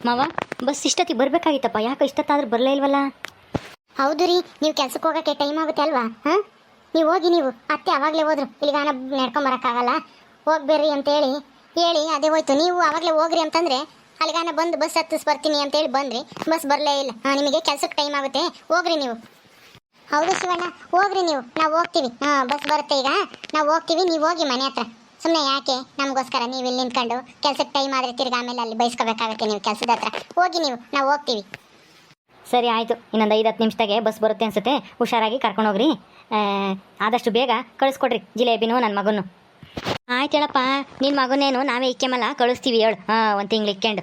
ಮಾವ, ಬಸ್ ಇಷ್ಟೊತ್ತಿಗೆ ಬರ್ಬೇಕಾಗಿತ್ತಪ್ಪ. ಯಾಕೆ ಇಷ್ಟೊತ್ತಾದ್ರೂ ಬರಲೇ ಇಲ್ವಲ್ಲ? ಹೌದು ರೀ, ನೀವು ಕೆಲ್ಸಕ್ಕೆ ಹೋಗಕ್ಕೆ ಟೈಮ್ ಆಗುತ್ತೆ ಅಲ್ವಾ? ಹಾಂ? ನೀವು ಹೋಗಿ, ನೀವು ಅತ್ತೆ ಅವಾಗಲೇ ಹೋದ್ರು. ಇಲ್ಲಿಗಾನ ನಡ್ಕೊಂಬರಕ್ಕಾಗಲ್ಲ ಹೋಗ್ಬೇಡ್ರಿ ಅಂತೇಳಿ. ಹೇಳಿ, ಅದೇ ಹೋಯ್ತು. ನೀವು ಆವಾಗಲೇ ಹೋಗ್ರಿ ಅಂತಂದ್ರೆ ಅಲ್ಲಿಗಾನ ಬಂದು ಬಸ್ ಹತ್ತಿಸ್ ಬರ್ತೀನಿ ಅಂತೇಳಿ ಬಂದ್ರಿ. ಬಸ್ ಬರಲೇ ಇಲ್ಲ. ಹಾಂ, ನಿಮಗೆ ಕೆಲ್ಸಕ್ಕೆ ಟೈಮ್ ಆಗುತ್ತೆ. ಹೋಗ್ರಿ ನೀವು. ಹೌದು ಶಿವಣ್ಣ, ಹೋಗ್ರಿ ನೀವು. ನಾವು ಹೋಗ್ತೀವಿ. ಹಾಂ, ಬಸ್ ಬರುತ್ತೆ ಈಗ. ನಾವು ಹೋಗ್ತೀವಿ, ನೀವು ಹೋಗಿ ಮನೆ ಹತ್ರ. ಸುಮ್ಮನೆ ಯಾಕೆ? ನಮಗೋಸ್ಕರ ನೀವು ಇಲ್ಲಿ ನಿಂತ್ಕೊಂಡು ಕೆಲಸಕ್ಕೆ ಟೈಮ್ ಆದರೆ ತಿರ್ಗಿ ಆಮೇಲೆ ಅಲ್ಲಿ ಬಯಸ್ಕೋಬೇಕಾಗುತ್ತೆ ನೀವು ಕೆಲಸದ ಹತ್ರ. ಹೋಗಿ ನೀವು, ನಾವು ಹೋಗ್ತೀವಿ. ಸರಿ, ಆಯಿತು. ಇನ್ನೊಂದು ಐದು ಹತ್ತು ನಿಮಿಷದಾಗೆ ಬಸ್ ಬರುತ್ತೆ ಅನ್ಸುತ್ತೆ. ಹುಷಾರಾಗಿ ಕರ್ಕೊಂಡು ಹೋಗ್ರಿ. ಆದಷ್ಟು ಬೇಗ ಕಳಿಸ್ಕೊಡ್ರಿ. ಜಿಲೇಬಿನು ನನ್ನ ಮಗನ್ನು ಆಯ್ತು ಹೇಳಪ್ಪ ನಿನ್ನ ಮಗನೇನು ನಾವೇ ಇಕ್ಕೆಮಲ್ಲ? ಕಳಿಸ್ತೀವಿ ಹೇಳು. ಹಾಂ, ಒಂದು ತಿಂಗ್ಳು ಇಕ್ಕೊಂಡು.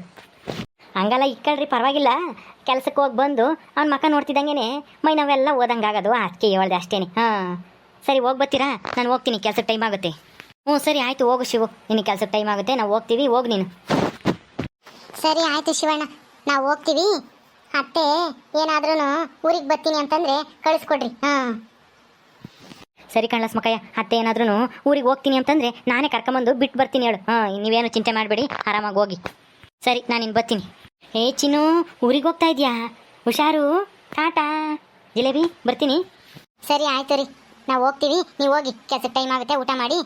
ಹಂಗಲ್ಲ ಇಕ್ಕಳ್ರಿ, ಪರವಾಗಿಲ್ಲ. ಕೆಲಸಕ್ಕೆ ಹೋಗಿ ಬಂದು ಅವ್ನ ಮಕ್ಕ ನೋಡ್ತಿದ್ದಂಗೆ ಮೈ ನಾವೆಲ್ಲ ಓದಂಗಾಗೋದು. ಅದಕ್ಕೆ ಹೇಳ್ದೆ ಅಷ್ಟೇ ಹಾಂ. ಸರಿ, ಹೋಗಿ ಬರ್ತೀರಾ? ನಾನು ಹೋಗ್ತೀನಿ. ಕೆಲಸಕ್ಕೆ ಟೈಮ್ ಆಗುತ್ತೆ. ಹ್ಞೂ ಸರಿ ಆಯಿತು ಹೋಗು ಶಿವು. ನಿನ್ನ ಕೆಲಸಕ್ಕೆ ಟೈಮ್ ಆಗುತ್ತೆ ನಾವು ಹೋಗ್ತೀವಿ ಹೋಗಿ ನೀನು. ಸರಿ ಆಯಿತು ಶಿವಣ್ಣ. ನಾವು ಹೋಗ್ತೀವಿ. ಅತ್ತೆ ಏನಾದ್ರೂ ಊರಿಗೆ ಬರ್ತೀನಿ ಅಂತಂದ್ರೆ ಕಳಿಸ್ಕೊಡ್ರಿ. ಹಾಂ. ಸರಿ ಕಣ್ಲಸ್ ಮಕಯ್ಯ ಅತ್ತೆ ಏನಾದ್ರೂ ಊರಿಗೆ ಹೋಗ್ತೀನಿ ಅಂತಂದ್ರೆ ನಾನೇ ಕರ್ಕೊಂಬಂದು ಬಿಟ್ಟು ಬರ್ತೀನಿ ಹೇಳು. ಹಾಂ ನೀವೇನು ಚಿಂತೆ ಮಾಡಬೇಡಿ ಆರಾಮಾಗಿ ಹೋಗಿ. ಸರಿ ನಾನು ಇನ್ನು ಬರ್ತೀನಿ. ಏ ಚಿನ್ನು ಊರಿಗೆ ಹೋಗ್ತಾ ಇದೆಯಾ? ಹುಷಾರು? ಟಾಟಾ? ಜಿಲೇಬಿ ಬರ್ತೀನಿ. ಸರಿ ಆಯ್ತು ರೀ. ನಾವು ಹೋಗ್ತೀವಿ, ನೀವು ಹೋಗಿ ಕೆಲಸಕ್ಕೆ ಟೈಮ್ ಆಗುತ್ತೆ, ಊಟ ಮಾಡಿ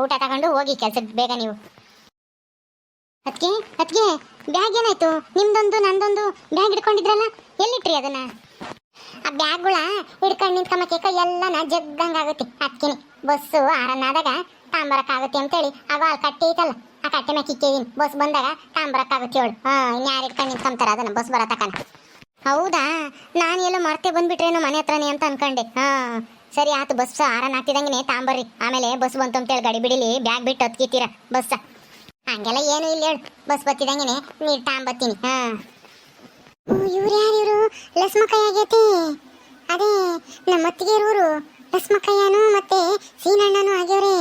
ಊಟ ತಗೊಂಡು ಹೋಗಿ ಕೆಲಸಕ್ಕೆ ಬೇಗ ನೀವು. ಅದಕ್ಕೆ ಅದಕ್ಕೆ ಬ್ಯಾಗ್ ಏನಾಯ್ತು? ನಿಮ್ದೊಂದು, ನಂದೊಂದು ಬ್ಯಾಗ್ ಹಿಡ್ಕೊಂಡಿದ್ರಲ್ಲ, ಎಲ್ಲಿಟ್ರಿ ಅದನ್ನ? ಆ ಬ್ಯಾಗ್ಗಳ ಹಿಡ್ಕೊಂಡು ನಿಂತ್ಕೊಂಬಕ್ಕೆ ಕೈ ಎಲ್ಲ ಜಗ್ಗಂಗಾಗುತ್ತೆ ಅದಕ್ಕೆ ಬಸ್ಸು ಆರನ್ನಾದಾಗ ತಾಂಬರಕ್ಕಾಗುತ್ತೆ ಅಂತೇಳಿ. ಆಗ ಅಲ್ಲಿ ಕಟ್ಟಿ ಐತಲ್ಲ, ಆ ಕಟ್ಟೆ ಮೇಲೆ ಕಿಕ್ಕಿದೀನಿ ಬಸ್ ಬಂದಾಗ ತಾಂಬರಕ್ಕಾಗುತ್ತೆ ಹೇಳು. ಹಾಂ ಇನ್ಯಾರು ಹಿಡ್ಕೊಂಡು ನಿಂತ್ಕೊಂತಾರ ಅದನ್ನ, ಬಸ್ ಬರತಕ್ಕನ ಹೌದಾ? ನಾನು ಎಲ್ಲೋ ಮರ್ತೆ ಬಂದ್ಬಿಟ್ರೇನೋ ಮನೆ ಹತ್ರನೇ ಅಂತ ಅನ್ಕೊಂಡೆ. ಹಾ. ಸರಿ ಆತು, ಬಸ್ ಆರನ್ ಹಾಕ್ತಿದಂಗೆ ತಾಂಬರ್ರಿ. ಆಮೇಲೆ ಬಸ್ ಬಂತು ಅಂತೇಳಿ ಗಡಿ ಬಿಡಿಲಿ, ಬ್ಯಾಗ್ ಬಿಟ್ಟು ಹತ್ಕಿತೀರ, ಬಸ್ ಹಂಗೆಲ್ಲ ಏನು ಇಲ್ಲ ಹೇಳು, ಬಸ್ ಬತ್ತಿದಂಗೆ ನೀರು ತಾಂಬತ್ತೀನಿ, ಹಾ. ಇವ್ರು ಯಾರು ಇವರು? ಲಸ್ಮಕೈ ಆಗೈತಿ ಅದೇ ನಮ್ಮ ಅತ್ತಿಗೆ ಇರೋರು ಲಸ್ಮಕಯ್ಯನು ಮತ್ತೆ ಸೀನಣ್ಣನು ಆಗ್ಯವ್ರೆ.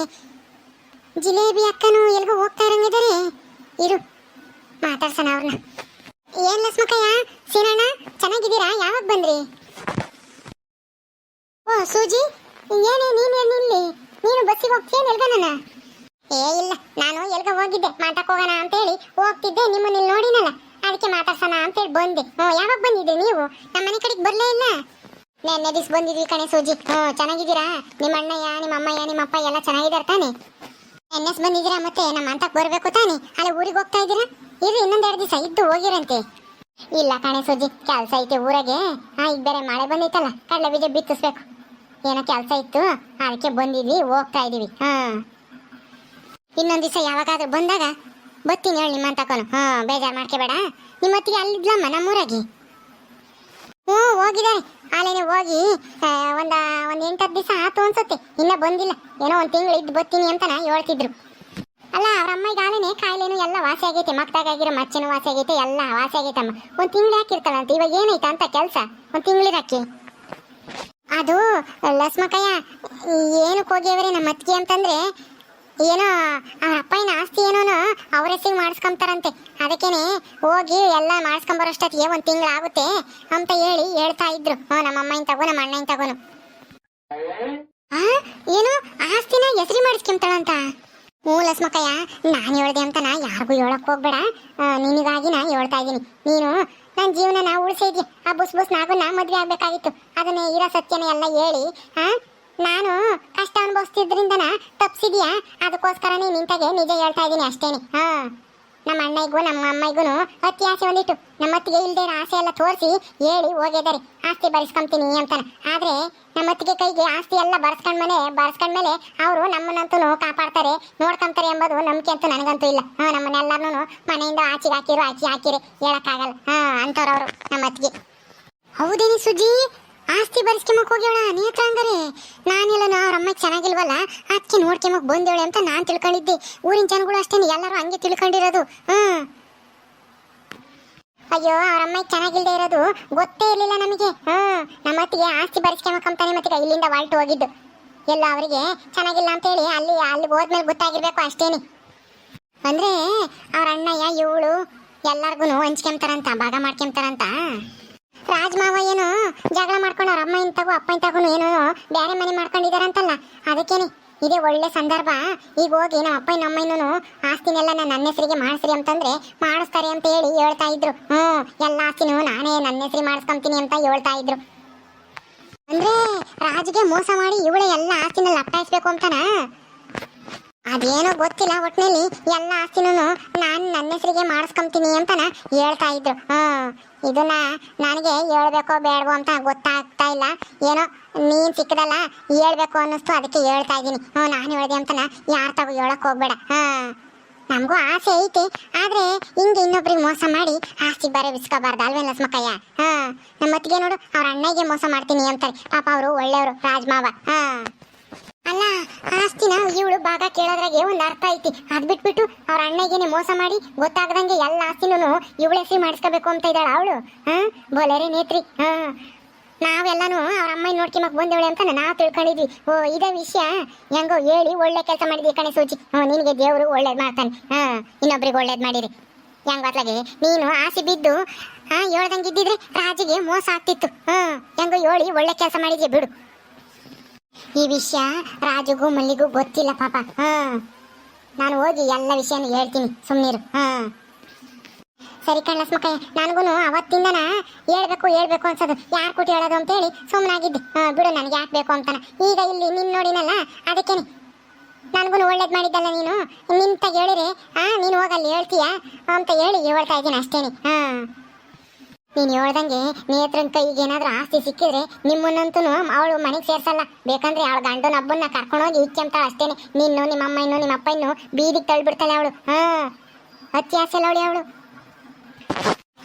ಜಿಲೇಬಿ ಅಕ್ಕನು ಎಲ್ಗೂ ಹೋಗ್ತಾ ಇರಂಗಿದ್ದಾರೆ ಇರು, ಮಾತಾಡ್ಸೋಣ ಅವ್ರನ್ನ ಏನ್ ಲಸ್ಮಕಯ್ಯ ಸೀನಣ್ಣ ಚೆನ್ನಾಗಿದ್ದೀರಾ? ಯಾವಾಗ ಬಂದ್ರಿ? ಓ, ಸೂಜಿ ಏನೇ ನೀನು ಇಲ್ಲಿ? ನೀನು ಬಸ್ಸಿಗೆ ಹೋಗ್ತೀಯ ನಾನು ಏ, ಇಲ್ಲ, ನಾನು ಎಲ್ಗ ಹೋಗಿದ್ದೆ. ಮಾತಾಕ್ ಹೋಗೋಣ ಅಂತ ಹೇಳಿ ಹೋಗ್ತಿದ್ದೆ ನಿಮ್ಮನ್ನ ಇಲ್ಲಿ ನೋಡಿನಲ್ಲ. ಅದಕ್ಕೆ ಮಾತಾಡ್ಸೋಣ ಅಂತೇಳಿ ಬಂದೆ. ಹ್ಞೂ ಯಾವಾಗ ಬಂದಿದ್ದೆ ನೀವು? ನಮ್ಮ ಮನೆ ಕಡೆಗೆ ಬರಲೇ ಇಲ್ಲ? ನೆನ್ನೆ ದಿವ್ಸ ಬಂದಿದ್ವಿ ಕಣೆ ಸೂಜಿ. ಹ್ಞೂ ಚೆನ್ನಾಗಿದ್ದೀರಾ? ನಿಮ್ಮ ಅಣ್ಣಯ್ಯ, ನಿಮ್ಮ ಅಮ್ಮಯ್ಯ, ನಿಮ್ಮ ಅಪ್ಪ ಎಲ್ಲ ಚೆನ್ನಾಗಿದ್ದಾರೆ ತಾನೆ? ನೆನ್ನೆಸ್ ಬಂದಿದ್ದೀರಾ ಮತ್ತೆ? ನಮ್ಮ ಅಂತಕ್ಕೆ ಬರಬೇಕು ತಾನೆ? ಅಲ್ಲಿ ಊರಿಗೆ ಹೋಗ್ತಾ ಇದ್ದೀರಾ? ಇದು ಇನ್ನೊಂದೆರಡು ದಿವಸ ಇದ್ದು ಹೋಗಿರಂತೆ. ಇಲ್ಲ ಕಣೆ ಸೂಜಿ, ಕೆಲಸ ಐತೆ ಊರಾಗೆ. ಹಾಂ, ಈಗ ಬೇರೆ ಮಳೆ ಬಂದೈತಲ್ಲ, ಕಡಲೆ ಬೀಜ ಬಿತ್ತಿಸ್ಬೇಕು. ಏನೋ ಕೆಲಸ ಇತ್ತು, ಅದಕ್ಕೆ ಬಂದಿದ್ವಿ, ಹೋಗ್ತಾ ಇದೀವಿ. ಹಾ. ಇನ್ನೊಂದು ದಿವಸ ಯಾವಾಗಾದ್ರೂ ಬಂದಾಗ ಬರ್ತೀನಿ ಹೇಳಿ ನಿಮ್ಮ ತಕೊಂಡು. ಹಾ, ಬೇಜಾರು ಮಾಡ್ಕೋಬೇಡ. ನಿಮ್ಮ ಅತ್ತಿಗೆ ಅಲ್ಲಿದ್ಲಮ್ಮ, ನಮ್ಮೂರಾಗಿ. ಹ್ಞೂ, ಹೋಗಿದ್ದಾರೆ. ಆಲೇನೆ ಹೋಗಿ ಒಂದು ಒಂದ, ಒಂದ್ ಎಂಟತ್ತು ದಿವಸ ಆತು ಅನ್ಸುತ್ತೆ. ಇನ್ನ ಬಂದಿಲ್ಲ. ಏನೋ ಒಂದ್ ತಿಂಗಳು ಇದ್ದು ಬರ್ತೀನಿ ಅಂತನ ಹೇಳ್ತಿದ್ರು. ಅಲ್ಲ, ಅವ್ರ ಅಮ್ಮಗೆ ಆಲೇನೆ ಕಾಯಿಲೆನೂ ಎಲ್ಲ ವಾಸಿ ಆಗೈತೆ. ಮಕ್ಕಾಗಿರೋ ಮಚ್ಚನೂ ವಾಸಿ ಆಗೈತೆ, ಎಲ್ಲ ವಾಸಿ ಆಗೈತಮ್ಮ. ಒಂದ್ ತಿಂಗಳು ಹಾಕಿರ್ತಾಳಂತ ಇವಾಗ ಏನೈತ ಅಂತ ಕೆಲಸ? ಒಂದ್ ತಿಂಗಳಿರಕ್ಕೆ. ಅದು ಲಸ್ಮಕಯ್ಯ ಏನಕ್ಕೆ ಹೋಗ್ಯವ್ರಿ ನಮ್ಮ ಅತ್ತಿಗೆ ಅಂತಂದ್ರೆ, ಏನೋ, ಅವ್ರ ಅಪ್ಪನ ಆಸ್ತಿ ಏನೋನು ಅವ್ರ ಹೆಸರಿಗೆ ಮಾಡಿಸ್ಕೊಂತಾರಂತೆ ಅದಕ್ಕೇನೆ ಹೋಗಿ ಎಲ್ಲ ಮಾಡಿಸ್ಕೊಂಬರೋಷ್ಟೊತ್ತಿಗೆ ಒಂದು ತಿಂಗಳು ಆಗುತ್ತೆ ಅಂತ ಹೇಳಿ ಹೇಳ್ತಾ ಇದ್ರು. ಹ್ಞೂ ನಮ್ಮ ಅಮ್ಮನ ತಗೋ, ನಮ್ಮ ಅಣ್ಣನ ತಗೋನು. ಏನು, ಆಸ್ತಿನ ಹೆಸರಿ ಮಾಡಿಸ್ಕೊಂತಾಳಂತ ಹ್ಞೂ ಲಸ್ಮಕಯ್ಯ ನಾನು ಹೇಳ್ದೆ ನಾ ಯಾರಿಗೂ ಹೇಳಕ್ ಹೋಗ್ಬೇಡ. ನಿನಗಾಗಿ ನಾ ಹೇಳ್ತಾ ಇದ್ದೀನಿ. ನೀನು ನನ್ನ ಜೀವನ ನಾವು ಉಳಿಸಿದ್ಯ ಆ ಬುಸ್ ಬುಸ್ ನಾಗು ನಾ ಮದ್ವೆ ಆಗ್ಬೇಕಾಗಿತ್ತು. ಅದನ್ನೇ ಇರೋ ಸತ್ಯನ ಎಲ್ಲ ಹೇಳಿ ಆ ನಾನು ಕಷ್ಟ ಅನುಭವಿಸ್ತಿದ್ರಿಂದನ ತಪ್ಸಿದ್ಯಾ? ಅದಕ್ಕೋಸ್ಕರನೇ ನಿಂತಾಗೆ ನಿಜ ಹೇಳ್ತಾ ಇದ್ದೀನಿ ಅಷ್ಟೇನೆ. ಹಾ. ನಮ್ಮ ಅಣ್ಣಯ್ಗೂ ನಮ್ಮ ಅಮ್ಮಯ್ಗೂ ಅತಿ ಆಸೆ ಒಂದಿಟ್ಟು ನಮ್ಮ ಅತ್ತಿಗೆ ಇಲ್ದೇ ಆಸೆ ಎಲ್ಲ ತೋರಿಸಿ ಹೇಳಿ ಹೋಗಿದ್ದಾರೆ. ಆಸ್ತಿ ಬರೆಸ್ಕೊಂತೀನಿ ಅಂತಾನೆ. ಆದ್ರೆ ನಮ್ಮ ಅತ್ತಿಗೆ ಕೈಗೆ ಆಸ್ತಿ ಎಲ್ಲ ಬರ್ಸ್ಕೊಂಡ್ಮೇಲೆ ಬರ್ಸ್ಕೊಂಡ್ಮೇಲೆ ಅವರು ನಮ್ಮನ್ನಂತೂ ಕಾಪಾಡ್ತಾರೆ, ನೋಡ್ಕೊಂತಾರೆ ಎಂಬುದು ನಂಬಿಕೆ ಅಂತೂ ನನಗಂತೂ ಇಲ್ಲ. ಹಾಂ ನಮ್ಮನ್ನೆಲ್ಲರೂ ಮನೆಯಿಂದ ಆಚೆಗೆ ಹಾಕಿರು ಆಚೆ ಹಾಕಿರಿ, ಹೇಳಕ್ಕಾಗಲ್ಲ. ಹಾಂ, ಅಂಥವ್ರವರು ನಮ್ಮ ಅತ್ತಿಗೆ ಹೌದೇನಿ ಸುಜಿ? ಆಸ್ತಿ ಬರ್ಸ್ಕೊಂಬಕ್ ಹೋಗ್ಯಾಳ? ನೀ ಹತ್ರ ಹಂಗಾರೆ? ನಾನೆಲ್ಲ ಅವ್ರ ಅಮ್ಮ ಚೆನ್ನಾಗಿಲ್ವಲ್ಲ? ಅದಕ್ಕೆ ನೋಡ್ಕೊಂಬಕ್ ಬಂದೇಳೆ ಅಂತ ನಾನ್ ತಿಳ್ಕೊಂಡಿದ್ದೆ. ಊರಿನ ಜನಗಳು ಅಷ್ಟೇ ಎಲ್ಲರೂ ಹಂಗೆ ತಿಳ್ಕೊಂಡಿರೋದು. ಹ್ಮ್. ಅಯ್ಯೋ ಅವ್ರ ಅಮ್ಮ ಚೆನ್ನಾಗಿಲ್ದೇ ಇರೋದು. ಗೊತ್ತೇ ಇರಲಿಲ್ಲ ನಮಗೆ. ಹ್ಮ್. ನಮ್ಮ ಅತ್ತಿಗೆ ಆಸ್ತಿ ಬರೆಸ್ಕೊಂಬಕ್ಕಂತಾನೆ ಮತ್ತೆ ಇಲ್ಲಿಂದ ವಾಲ್ಟ್ ಹೋಗಿದ್ದು. ಎಲ್ಲ ಅವರಿಗೆ ಚೆನ್ನಾಗಿಲ್ಲ ಅಂತೇಳಿ ಅಲ್ಲಿ ಅಲ್ಲಿ ಹೋದ್ಮೇಲೆ ಗೊತ್ತಾಗಿರ್ಬೇಕು ಅಷ್ಟೇನೆ. ಅಂದ್ರೆ ಅವ್ರ ಅಣ್ಣಯ್ಯ, ಇವಳು ಎಲ್ಲಾರ್ಗು ಹಂಚ್ಕೊಂತಾರಂತ ಭಾಗ ಮಾಡ್ಕೊಂತಾರಂತ ರಾಜ್ಮಾವ ಏನು ಜಗಳ ಮಾಡ್ಕೊಂಡು ಅವ್ರ ಅಮ್ಮ ಇಂತಾಗು ಅಪ್ಪ ಇಂತಾಗು ಏನೋ ಬೇರೆ ಮನೆ ಮಾಡ್ಕೊಂಡಿದಾರಂತಲ್ಲ ಅದಕ್ಕೇನೆ. ಇದೇ ಒಳ್ಳೆ ಸಂದರ್ಭ. ಈಗ ಹೋಗಿ ನಮ್ಮ ಅಪ್ಪ ನಮ್ಮಯ್ಯನೂ ಆಸ್ತಿನೆಲ್ಲ ನಾನು ನನ್ನ ಹೆಸರಿಗೆ ಮಾಡಿಸ್ರಿ ಅಂತಂದ್ರೆ ಮಾಡಿಸ್ತಾರೆ ಅಂತ ಹೇಳಿ ಹೇಳ್ತಾ ಇದ್ರು. ಹ್ಮ್ ಎಲ್ಲ ಆಸ್ತಿನೂ ನಾನೇ ನನ್ನ ಹೆಸರಿ ಮಾಡಿಸ್ಕೊಂತೀನಿ ಅಂತ ಹೇಳ್ತಾ ಇದ್ರು. ಅಂದ್ರೆ ರಾಜ್ಗೆ ಮೋಸ ಮಾಡಿ ಇವಳೆ ಎಲ್ಲ ಆಸ್ತಿನ ಅಪ್ಪಾಯಿಸ್ಬೇಕು ಅಂತನ? ಅದೇನೋ ಗೊತ್ತಿಲ್ಲ, ಒಟ್ನಲ್ಲಿ ಎಲ್ಲ ಆಸ್ತಿನೂ ನಾನು ನನ್ನ ಹೆಸರಿಗೆ ಮಾಡಿಸ್ಕೊಂತೀನಿ ಅಂತನ ಹೇಳ್ತಾ ಇದ್ರು. ಹ್ಮ್, ಇದನ್ನ ನನಗೆ ಹೇಳ್ಬೇಕೋ ಬೇಡವೋ ಅಂತ ಗೊತ್ತಾಗ್ತಾ ಇಲ್ಲ. ಏನೋ ನೀನ್ ಸಿಕ್ಕದಲ್ಲ ಹೇಳ್ಬೇಕು ಅನ್ನಿಸ್ತು, ಅದಕ್ಕೆ ಹೇಳ್ತಾ ಇದ್ದೀನಿ. ಹ್ಞೂ ನಾನು ಹೇಳಿದೆ ಅಂತನ ಯಾರು ತಗೋ ಹೇಳಕ್ ಹೋಗ್ಬೇಡ. ಹಾಂ ನಮಗೂ ಆಸೆ ಐತಿ, ಆದ್ರೆ ಹಿಂಗೆ ಇನ್ನೊಬ್ರಿಗೆ ಮೋಸ ಮಾಡಿ ಆಸ್ತಿ ಬರೆ ಬಿಸ್ಕೋಬಾರ್ದು ಅಲ್ವೇ ಲಸ್ಮಕ್ಕಯ್ಯ? ಹಾ ನಮ್ಮ ಅತ್ತಿಗೆ ನೋಡು, ಅವ್ರ ಅಣ್ಣಗೆ ಮೋಸ ಮಾಡ್ತೀನಿ ಅಂತಾರೆ. ಪಾಪ ಅವರು ಒಳ್ಳೆಯವರು ರಾಜ್ಮಾವ ಹಾ ಅಲ್ಲ, ಆಸ್ತಿನ ಇವಳು ಭಾಗ ಕೇಳೋದ್ರಾಗೆ ಒಂದು ಅರ್ಥ ಐತಿ. ಅದ್ ಬಿಟ್ಬಿಟ್ಟು ಅವ್ರ ಅಣ್ಣಗೇನೆ ಮೋಸ ಮಾಡಿ ಗೊತ್ತಾಗದಂಗೆ ಎಲ್ಲ ಆಸ್ತಿನೂ ಇವಳ ಹೆಸರು ಮಾಡಿಸ್ಕೋಬೇಕು ಅಂತ ಇದ್ದಾಳ ಅವಳು? ಹಾ? ಬೋಲೇರಿ ನೇತ್ರಿ. ಹಾ. ನಾವೆಲ್ಲಾನು ಅವ್ರ ಅಮ್ಮ ನೋಡ್ಕೊಂಬಕ್ ಬಂದೇವಳೆ ಅಂತ ನಾವು ತಿಳ್ಕೊಂಡಿದ್ವಿ. ಓ, ಇದೇ ವಿಷಯ. ಹೆಂಗೋ ಹೇಳಿ ಒಳ್ಳೆ ಕೆಲಸ ಮಾಡಿದ್ವಿ ಕಣೆ ಸೂಚಿ ಹ್ಞೂ ನಿನಗೆ ದೇವರು ಒಳ್ಳೇದು ಮಾಡ್ತಾನೆ. ಹಾ, ಇನ್ನೊಬ್ರಿಗೆ ಒಳ್ಳೇದು ಮಾಡಿರಿ. ಹೆಂಗ್ ಅತ್ಲಾಗೆ ನೀನು ಆಸೆ ಬಿದ್ದು, ಹಾ ಹೇಳ್ದಂಗಿದ್ದಿದ್ರೆ ರಾಜಿಗೆ ಮೋಸ ಆಗ್ತಿತ್ತು. ಹ್ಞೂ ಹೆಂಗೋ ಹೇಳಿ ಒಳ್ಳೆ ಕೆಲಸ ಮಾಡಿದ್ವಿ ಬಿಡು. ಈ ವಿಷಯ ರಾಜುಗೂ ಮಲ್ಲಿಗೂ ಗೊತ್ತಿಲ್ಲ ಪಾಪ. ಹ. ನಾನು ಹೋಗಿ ಎಲ್ಲ ವಿಷಯನೂ ಹೇಳ್ತೀನಿ ಸುಮ್ಮನಿರು ಹ. ಸರಿ ಕಣ್ಣಸ್ಮಕ್ಕಯ್ಯ ನನಗೂ ಅವತ್ತಿಂದನ ಹೇಳ್ಬೇಕು ಹೇಳ್ಬೇಕು ಅನ್ಸೋದು. ಯಾರು ಕೂಟಿ ಹೇಳೋದು ಅಂತೇಳಿ ಸುಮ್ಮನಾಗಿದ್ದೆ ಹಾ, ಬಿಡು ನನಗೆ ಯಾಕೆ ಬೇಕು ಅಂತಾನ. ಈಗ ಇಲ್ಲಿ ನಿನ್ನ ನೋಡಿನಲ್ಲ ಅದಕ್ಕೇನೆ ನನಗೂ ಒಳ್ಳೇದು ಮಾಡಿದ್ದಲ್ಲ ನೀನು? ನಿಂತಾಗ ಹೇಳಿರಿ ಹಾ ನೀನು ಹೋಗಲ್ಲಿ ಹೇಳ್ತೀಯಾ? ಅಂತ ಹೇಳಿ ಹೇಳ್ತಾ ಇದ್ದೀನಿ ಅಷ್ಟೇನೆ. ಹಾ. ನೀನು ಹೇಳ್ದಂಗೆ ನೇತ್ರನ್ ಕೈಗೆ ಏನಾದ್ರು ಆಸ್ತಿ ಸಿಕ್ಕಿದ್ರೆ ನಿಮ್ಮನ್ನಂತೂ ಅವಳು ಮನೆಗೆ ಸೇರ್ಸಲ್ಲ. ಬೇಕಂದ್ರೆ ಅವಳ ಗಂಡನ ಹಬ್ಬನ್ನ ಕರ್ಕೊಂಡೋಗಿ ಅಂತ ಅಷ್ಟೇನೆ. ನಿನ್ನು ನಿಮ್ಮ ಅಮ್ಮ ಇನ್ನು ನಿಮ್ಮ ಅಪ್ಪ ಇನ್ನು ಬೀದಿಗೆ ತಳ್ಳಿಬಿಡ್ತಾಳೆ ಅವಳು. ಹಾ ಆಸೆ ಅವಳು. ಅವಳು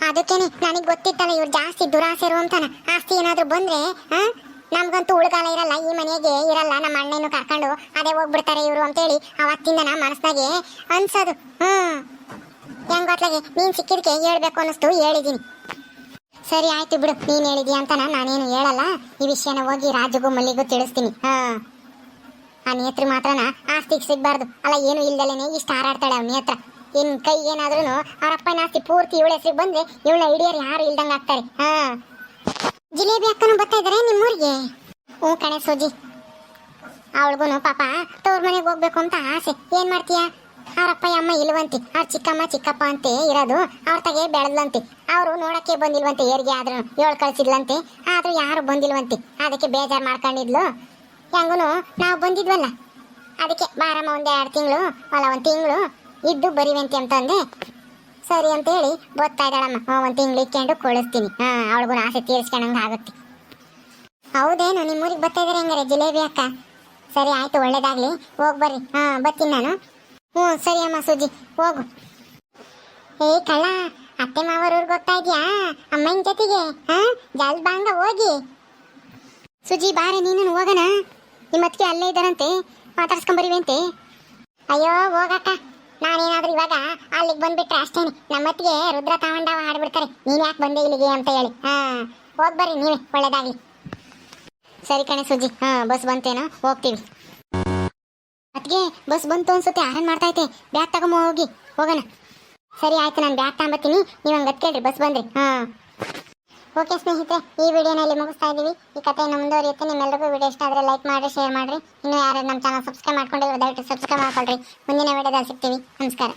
ಅದಕ್ಕೇನೆ ನನಗೆ ಗೊತ್ತಿತ್ತಲ್ಲ ಇವ್ರು ಜಾಸ್ತಿ ದುರಾಸೆರು ಅಂತಾನ. ಆಸ್ತಿ ಏನಾದ್ರು ಬಂದ್ರೆ, ಹಾ, ನಮ್ಗಂತೂ ಉಳ್ಗಾಲ ಇರಲ್ಲ, ಈ ಮನೆಗೆ ಇರಲ್ಲ, ನಮ್ಮ ಅಣ್ಣನೂ ಕರ್ಕೊಂಡು ಅದೇ ಹೋಗ್ಬಿಡ್ತಾರೆ ಇವರು ಅಂತೇಳಿ ಅವತ್ತಿಂದ ನಮ್ಮ ಮನಸ್ನಾಗೆ ಅನ್ಸೋದು. ಹ್ಮ್. ಹೆಂಗೊತ್ಲಾಗೆ ನೀನು ಸಿಕ್ಕಿದ್ಕೆ ಹೇಳ್ಬೇಕು ಅನ್ನಿಸ್ತು, ಹೇಳಿದೀನಿ. ಸರಿ, ಆಯ್ತು ಬಿಡು. ನೀನ್ ಹೇಳಿದ್ಯಾ ಅಂತ ನಾನೇನು ಹೇಳಲ್ಲ. ಈ ವಿಷಯನ ಹೋಗಿ ರಾಜಗೂ ಮಲ್ಲಿಗೂ ತಿಳಿಸ್ತೀನಿ. ಹಾ. ಆ ನೇತ್ರ ಮಾತ್ರನ? ಆಸ್ತಿಗೆ ಸಿಗ್ಬಾರ್ದು. ಅಲ್ಲ, ಏನು ಇಲ್ದಲೇನೆ ಇಷ್ಟ ಹಾರಾಡ್ತಾಳೆ ಅವ್ನ ನೇತ್ರ. ಇನ್ ಕೈ ಏನಾದ್ರೂ ಅವರಪ್ಪನ ಆಸ್ತಿ ಪೂರ್ತಿ ಇವಳ ಹೆಸರಿಗೆ ಬಂದ್ರೆ ಇವಳ ಹಿಡಿಯರು ಯಾರು ಇಲ್ದಂಗ ಆಗ್ತಾರೆ. ಹಾ. ಜಿಲೇಬಿ ಅಕ್ಕನು ಬರ್ತಾ ಇದಾರೆ ನಿಮ್ಮೂರಿಗೆ? ಹ್ಞೂ ಕಣೆ ಸೂಜಿ. ಅವಳಿಗೂ ಪಾಪ ತವ್ರ ಮನೆಗೆ ಹೋಗ್ಬೇಕು ಅಂತ ಆಸೆ. ಏನ್ ಮಾಡ್ತೀಯಾ? ಅವ್ರಪ್ಪ ಅಮ್ಮ ಇಲ್ವಂತೆ. ಅವ್ರ ಚಿಕ್ಕಮ್ಮ ಚಿಕ್ಕಪ್ಪ ಅಂತೆ ಇರೋದು. ಅವ್ರ ತಗೆ ಬೆಳೆದ್ಲಂತೆ. ಅವರು ನೋಡಕ್ಕೆ ಬಂದಿಲ್ವಂತೆ ಏರಿಗೆ ಆದ್ರೂ. ಏಳು ಕಳ್ಸಿದ್ಲಂತೆ. ಆದ್ರೂ ಯಾರು ಬಂದಿಲ್ವಂತೆ. ಅದಕ್ಕೆ ಬೇಜಾರು ಮಾಡ್ಕೊಂಡಿದ್ಲು. ಹೆಂಗೂ ನಾವು ಬಂದಿದ್ವಲ್ಲ. ಅದಕ್ಕೆ ಬಾರಮ್ಮ ಒಂದು ಎರಡು ತಿಂಗಳು, ಅಲ್ಲ ಒಂದು ತಿಂಗಳು ಇದ್ದು ಬರಿವಂತೆ ಅಂತಂದೆ. ಸರಿ ಅಂತ ಹೇಳಿ ಇದ್ದಾಳಮ್ಮ. ಹ್ಞೂ ಒಂದು ತಿಂಗಳು ಇಕ್ಕೊಂಡು ಕೊಳಿಸ್ತೀನಿ. ಹಾ ಅವಳಿಗೂ ಆಸೆ ತೀರಿಸ್ಕೊಂಡಂಗೆ ಆಗುತ್ತೆ. ಹೌದೇನು, ನಿಮ್ಮೂರಿಗೆ ಬರ್ತಾ ಇದ್ದಾರೆ ಹೆಂಗಾರೆ? ಜಿಲೇಬಿ ಅಕ್ಕ? ಸರಿ, ಆಯ್ತು, ಒಳ್ಳೇದಾಗಲಿ. ಹೋಗಿ ಬರ್ರಿ. ಹಾ ಬರ್ತೀನಿ ನಾನು. ಹ್ಞೂ, ಸರಿ ಅಮ್ಮ ಸುಜಿ, ಹೋಗು. ಏ, ಕಳ್ಳ, ಅತ್ತೆ ಮಾವರವ್ರಿಗೆ ಗೊತ್ತಾ ಇದೆಯಾ? ಅಮ್ಮನ ಜೊತೆಗೆ, ಹಾ? ಜಲ್ ಬಾಂಗ ಹೋಗಿ ಸುಜಿ ಬಾರೆ ನೀನು ಹೋಗೋಣ. ನಿಮ್ಮ ಅತ್ತಿಗೆ ಅಲ್ಲೇ ಇದ್ದಾರಂತೆ ಮಾತಾಡ್ಸ್ಕೊಂಬರಿವಂತೆ ಅಯ್ಯೋ, ಹೋಗಕ್ಕ. ನಾನೇನಾದ್ರೂ ಇವಾಗ ಅಲ್ಲಿಗೆ ಬಂದ್ಬಿಟ್ರೆ ಅಷ್ಟೇನೆ. ನಮ್ಮತ್ತಿಗೆ ರುದ್ರ ತಾವಂಡವ ಹಾಡ್ಬಿಡ್ತಾರೆ. ನೀನು ಯಾಕೆ ಬಂದೆ ಇಲ್ಲಿಗೆ ಅಂತ ಹೇಳಿ. ಹಾ, ಹೋಗ್ ಬರ್ರಿ, ನೀವೇ, ಒಳ್ಳೇದಾಗ್ಲಿ. ಸರಿ ಕಣೆ ಸುಜಿ, ಹಾ, ಬಸ್ ಬಂತೇನೋ, ಹೋಗ್ತೀವಿ. ಅದ್ಗೆ ಬಸ್ ಬಂತು ಅನ್ಸುತ್ತೆ ಆರನ್ ಮಾಡ್ತಾ ಐತೆ ಬ್ಯಾಗ್ ತಗೊಂಬ, ಹೋಗಿ. ಹೋಗೋಣ. ಸರಿ, ಆಯ್ತು, ನಾನು ಬ್ಯಾಗ್ ತಗೊಂಬತ್ತೀನಿ ನೀವು ಹಂಗೆ ಕೇಳ್ರಿ ಬಸ್ ಬಂದ್ರಿ. ಹಾ. ಓಕೆ, ಸ್ನೇಹಿತರೆ, ಈ ವಿಡಿಯೋನ ಇಲ್ಲಿ ಮುಗಿಸ್ತಾ ಇದ್ದೀವಿ. ಈ ಕಥೆಯನ್ನು ಮುಂದುವರಿಯುತ್ತೆ. ನಿಮ್ಮೆಲ್ಲರಿಗೂ ವಿಡಿಯೋ ಇಷ್ಟ ಆದರೆ ಲೈಕ್ ಮಾಡಿ ಶೇರ್ ಮಾಡಿರಿ ಇನ್ನೂ ಯಾರು ನಮ್ಮ ಚಾನಲ್ ಸಬ್ಸ್ಕ್ರೈಬ್ ಮಾಡ್ಕೊಂಡಿರೋ ದಯವಿಟ್ಟು ಸಬ್ಸ್ಕ್ರೈಬ್ ಮಾಡ್ಕೊಳ್ರಿ. ಮುಂದಿನ ವಿಡಿಯೋದಲ್ಲಿ ಸಿಗ್ತೀವಿ. ನಮಸ್ಕಾರ.